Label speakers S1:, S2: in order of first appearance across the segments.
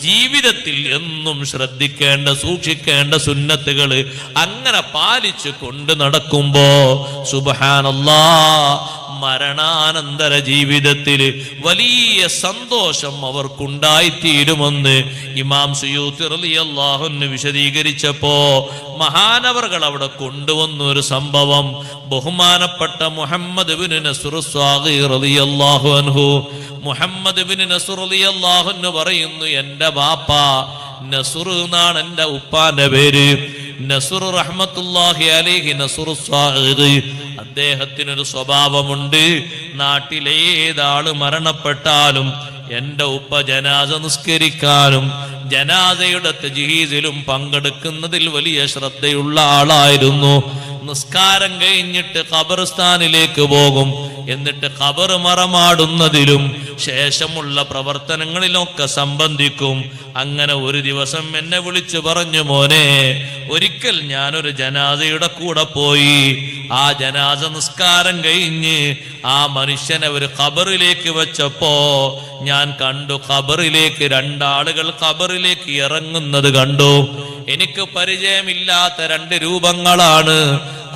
S1: ജീവിതത്തിൽ എന്നും ശ്രദ്ധിക്കേണ്ട സൂക്ഷിക്കേണ്ട സുന്നത്തുകൾ അങ്ങനെ പാലിച്ചു കൊണ്ട് നടക്കുമ്പോ സുബഹാനല്ലാ മരണാനന്തര ജീവിതത്തിൽ വലിയ സന്തോഷം അവർക്കുണ്ടായിത്തീരുമെന്ന് ഇമാം സുയൂത്തിറലി റളിയല്ലാഹുവിന് വിശദീകരിച്ചപ്പോ മഹാനവർകൾ അവിടെ കൊണ്ടുവന്ന ഒരു സംഭവം. ബഹുമാനപ്പെട്ട മുഹമ്മദ് ബിൻ അൻഹു മുഹമ്മദ് ബിൻ നസുർ റളിയല്ലാഹു അൻഹു പറയുന്നു എന്റെ ബാപ്പ നസുർ എന്നാണ് എന്റെ ഉപ്പാന്റെ പേര്. നസുർ റഹ്മത്തുല്ലാഹി അലൈഹി നസുർ ഏതാൾ സ്വഭാവമുണ്ട്. മരണപ്പെട്ടാലും എന്റെ ഉപ്പ ജനാസ നിസ്കരിക്കാനും ജനാസയുടെ തജീസിലും പങ്കെടുക്കുന്നതിൽ വലിയ ശ്രദ്ധയുള്ള ആളായിരുന്നു. നിസ്കാരം കഴിഞ്ഞിട്ട് ഖബർസ്ഥാനിലേക്ക് പോകും. എന്നിട്ട് കബർ മറമാടുന്നതിലും ശേഷമുള്ള പ്രവർത്തനങ്ങളിലൊക്കെ സംബന്ധിക്കും. അങ്ങനെ ഒരു ദിവസം എന്നെ വിളിച്ചു പറഞ്ഞു മോനെ ഒരിക്കൽ ഞാനൊരു ജനാസയുടെ കൂടെ പോയി. ആ ജനാസ നിസ്കാരം കഴിഞ്ഞ് ആ മനുഷ്യനെ ഒരു ഖബറിലേക്ക് വെച്ചപ്പോ ഞാൻ കണ്ടു ഖബറിലേക്ക് രണ്ടാളുകൾ ഖബറിലേക്ക് ഇറങ്ങുന്നത് കണ്ടു. എനിക്ക് പരിചയമില്ലാത്ത രണ്ട് രൂപങ്ങളാണ്.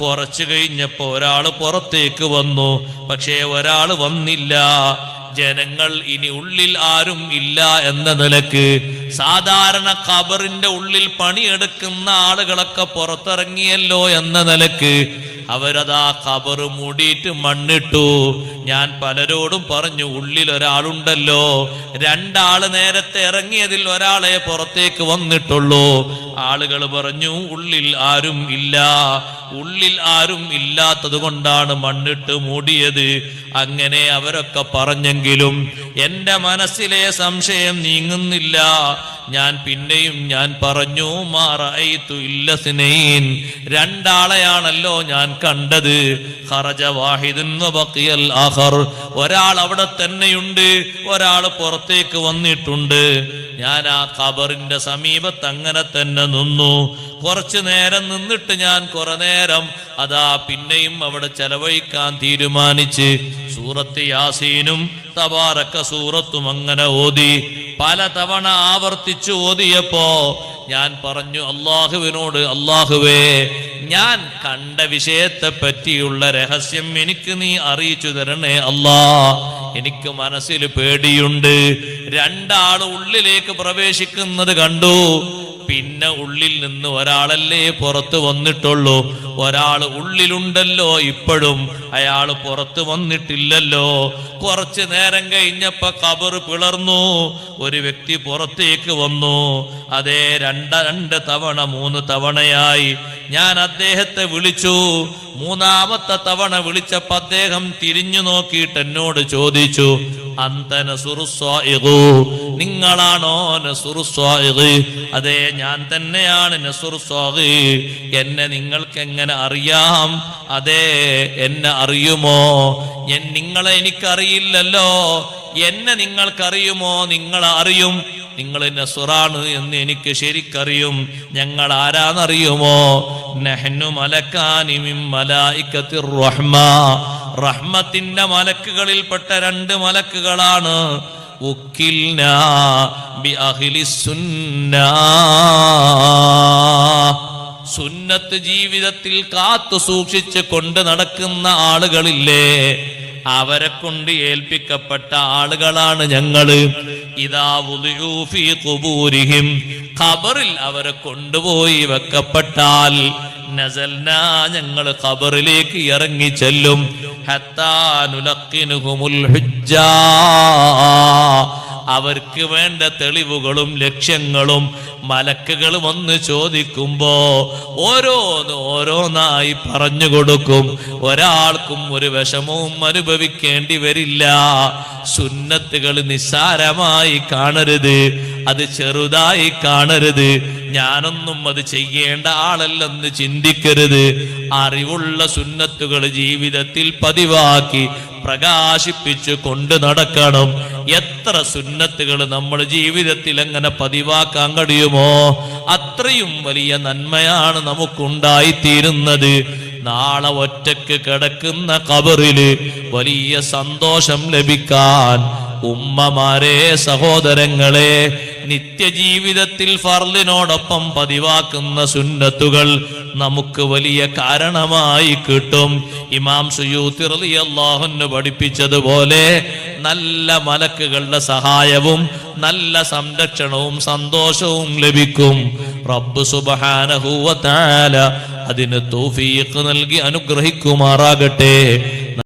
S1: കുറച്ചു കഴിഞ്ഞപ്പോ ഒരാൾ പുറത്തേക്ക് വന്നു. പക്ഷേ ഒരാൾ വന്നില്ല. ജനങ്ങൾ ഇനി ഉള്ളിൽ ആരും ഇല്ല എന്ന നിലയ്ക്ക് സാധാരണ കബറിന്റെ ഉള്ളിൽ പണിയെടുക്കുന്ന ആളുകളൊക്കെ പുറത്തിറങ്ങിയല്ലോ എന്ന നിലയ്ക്ക് അവരതാ കബറ് മൂടിയിട്ട് മണ്ണിട്ടു. ഞാൻ പലരോടും പറഞ്ഞു ഉള്ളിൽ ഒരാളുണ്ടല്ലോ. രണ്ടാൾ നേരത്തെ ഇറങ്ങിയതിൽ ഒരാളെ പുറത്തേക്ക് വന്നിട്ടുള്ളൂ. ആളുകൾ പറഞ്ഞു ഉള്ളിൽ ആരും ഇല്ല. ഉള്ളിൽ ആരും ഇല്ലാത്തത് കൊണ്ടാണ് മണ്ണിട്ട് മൂടിയത്. അങ്ങനെ അവരൊക്കെ പറഞ്ഞെങ്കിലും എന്റെ മനസ്സിലെ സംശയം നീങ്ങുന്നില്ല. ഞാൻ പിന്നെയും ഞാൻ പറഞ്ഞു മാറൈത്തു ഇല്ലസിനൈൻ രണ്ടാളെയാണല്ലോ ഞാൻ കണ്ടത്. ഹറജ വാഹിദുൻ ഒരാൾ അവിടെ തന്നെയുണ്ട് ഒരാൾ പുറത്തേക്ക് വന്നിട്ടുണ്ട്. ഞാൻ ആ ഖബറിന്റെ സമീപത്ത് അങ്ങനെ തന്നെ നിന്നു. കുറച്ചു നേരം നിന്നിട്ട് ഞാൻ കുറെ നേരം അതാ പിന്നെയും അവിടെ ചെലവഴിക്കാൻ തീരുമാനിച്ച് സൂറത്ത് യാസീനും തബാറക്ക സൂറത്തും അങ്ങനെ ഓതി. പല തവണ ആവർത്തിച്ചു ഓതിയപ്പോ ഞാൻ പറഞ്ഞു അള്ളാഹുവിനോട് അള്ളാഹുവേ ഞാൻ കണ്ട വിഷയത്തെ പറ്റിയുള്ള രഹസ്യം എനിക്ക് നീ അറിയിച്ചു തരണേ അല്ലാ എനിക്ക് മനസ്സിൽ പേടിയുണ്ട്. രണ്ടാൾ ഉള്ളിലേക്ക് പ്രവേശിക്കുന്നത് കണ്ടു. പിന്നെ ഉള്ളിൽ നിന്ന് ഒരാളല്ലേ പുറത്ത് വന്നിട്ടുള്ളൂ. ഒരാൾ ഉള്ളിലുണ്ടല്ലോ ഇപ്പോഴും. അയാൾ പുറത്ത് വന്നിട്ടില്ലല്ലോ. കുറച്ച് നേരം കഴിഞ്ഞപ്പോ കബർ പിളർന്നു. ഒരു വ്യക്തി പുറത്തേക്ക് വന്നു. അതേ രണ്ട രണ്ട് തവണ മൂന്ന് തവണയായി. ഞാൻ അദ്ദേഹത്തെ വിളിച്ചു. മൂന്നാമത്തെ തവണ വിളിച്ചപ്പോ അദ്ദേഹം തിരിഞ്ഞു നോക്കിയിട്ട് എന്നോട് ചോദിച്ചു. നിങ്ങളാണോ? അതെ ഞാൻ തന്നെയാണ്. എന്നെ നിങ്ങൾക്ക് എങ്ങനെ അറിയാം? അതെ എന്നെ അറിയുമോ? നിങ്ങളെ എനിക്കറിയില്ലല്ലോ. എന്നെ നിങ്ങൾക്കറിയുമോ? നിങ്ങൾ അറിയും. നിങ്ങൾ നസുറാണ് എന്ന് എനിക്ക് ശരിക്കറിയും. ഞങ്ങൾ ആരാന്നറിയുമോ? നെഹ്നു മലക്കാനിമിം മലായിക്കത്തിർ റഹ്മ. റഹ്മത്തിന്റെ മലക്കുകളിൽപ്പെട്ട രണ്ട് മലക്കുകളാണ്. സുന്നത്ത് ജീവിതത്തിൽ കാത്തു സൂക്ഷിച്ച് കൊണ്ട് നടക്കുന്ന ആളുകളില്ലേ? അവരെ കൊണ്ട് ഏൽപ്പിക്കപ്പെട്ട ആളുകളാണ് ഞങ്ങൾ. ഇതാ കുബൂരിഹിം ഖബറിൽ അവരെ കൊണ്ടുപോയി വെക്കപ്പെട്ടാൽ നസൽന ഞങ്ങൾ ഖബറിലേക്ക് ഇറങ്ങി ചെല്ലും ഹത്താ നുലക്കിനുഹുമുൽ ഹുജ്ജാ. അവർക്ക് വേണ്ട തെളിവുകളും ലക്ഷ്യങ്ങളും മലക്കുകൾ വന്ന് ചോദിക്കുമ്പോ ഓരോന്ന് ഓരോന്നായി പറഞ്ഞു കൊടുക്കും. ഒരാൾക്കും ഒരു വിഷമവും അനുഭവിക്കേണ്ടി വരില്ല. സുന്നത്തുകൾ നിസ്സാരമായി കാണരുത്. അത് ചെറുതായി കാണരുത്. ഞാനൊന്നും അത് ചെയ്യേണ്ട ആളല്ലെന്ന് ചിന്തിക്കരുത്. അറിവുള്ള സുന്നത്തുകൾ ജീവിതത്തിൽ പതിവാക്കി പ്രകാശിപ്പിച്ച് കൊണ്ട് നടക്കണം. എത്ര സുന്നത്തുകൾ നമ്മുടെ ജീവിതത്തിൽ എങ്ങനെ പതിവാക്കാൻ കഴിയുമോ അത്രയും വലിയ നന്മയാണ് നമുക്കുണ്ടായിത്തീരുന്നത്. നാളെ ഒറ്റയ്ക്ക് കിടക്കുന്ന കബറിൽ വലിയ സന്തോഷം ലഭിക്കാൻ ഉമ്മമാരെ സഹോദരങ്ങളെ നിത്യജീവിതത്തിൽ ഫർലിനോടൊപ്പം പതിവാക്കുന്ന സുന്നത്തുകൾ നമുക്ക് വലിയ കാരണമായി കിട്ടും. ഇമാം സുയൂത്തി റളിയല്ലാഹുവിന് പഠിപ്പിച്ചതുപോലെ നല്ല മലക്കുകളുടെ സഹായവും നല്ല സംരക്ഷണവും സന്തോഷവും ലഭിക്കും. റബ്ബ് സുബ്ഹാനഹു വ തആല അതിന് തൗഫീഖ് നൽകി അനുഗ്രഹിക്കുമാറാകട്ടെ.